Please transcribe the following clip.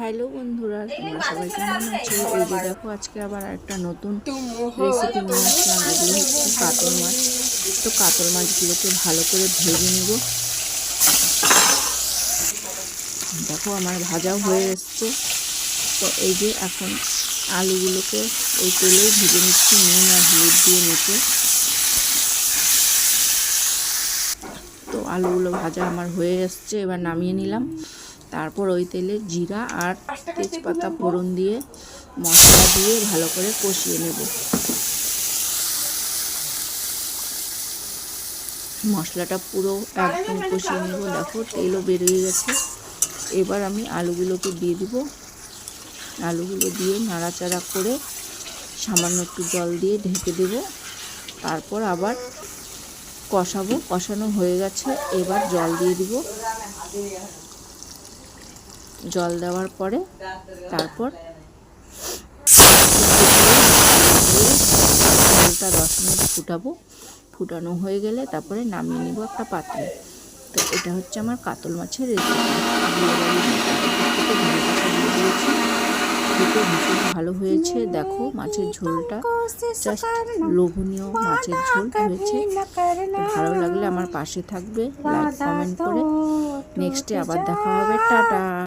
Hello বন্ধুরা। তোমরা সবাই কেমন আছো? এই যে দেখো আজকে আবার একটা নতুন রেসিপি নিয়ে আসলাম। এগুলো হচ্ছে কাতল মাছ। তো কাতল মাছগুলোকে ভালো করে ভেজে নিব। দেখো আমার ভাজাও হয়ে এসছে। তো এই যে এখন আলুগুলোকে এই তেলেই ভেজে নিচ্ছি নুন আর হলুদ দিয়ে নিচে তো আলুগুলো ভাজা আমার হয়ে এসছে এবার নামিয়ে নিলাম। তারপর ওই তেলে জিরা আর তেজপাতা ফোড়ন দিয়ে মশলা দিয়ে ভালো করে কষিয়ে নেব। মশলাটা পুরো একদম কষিয়ে নেব। দেখো তেলও বেরিয়ে গেছে। এবার আমি আলুগুলোকে দিয়ে দিব। আলুগুলো দিয়ে নাড়াচাড়া করে সামান্য একটু জল দিয়ে ঢেকে দেব। তারপর আবার কষাবো। কষানো হয়ে গেছে। এবার জল দিয়ে দিব। জল দেওয়ার পরে তারপর জলটা দশ মিনিট ফুটাবো। ফুটানো হয়ে গেলে তারপরে নামিয়ে নিব একটা পাত্রে। তো এটা হচ্ছে আমার কাতল মাছের রেসিপি ভীষণ ভালো হয়েছে। দেখো মাছের ঝোলটা লোভনীয় মাছের ঝোল হয়েছে। ভালো লাগলে আমার পাশে থাকবে। লাইক কমেন্ট করে। নেক্সটে আবার দেখা হবে। টাটা!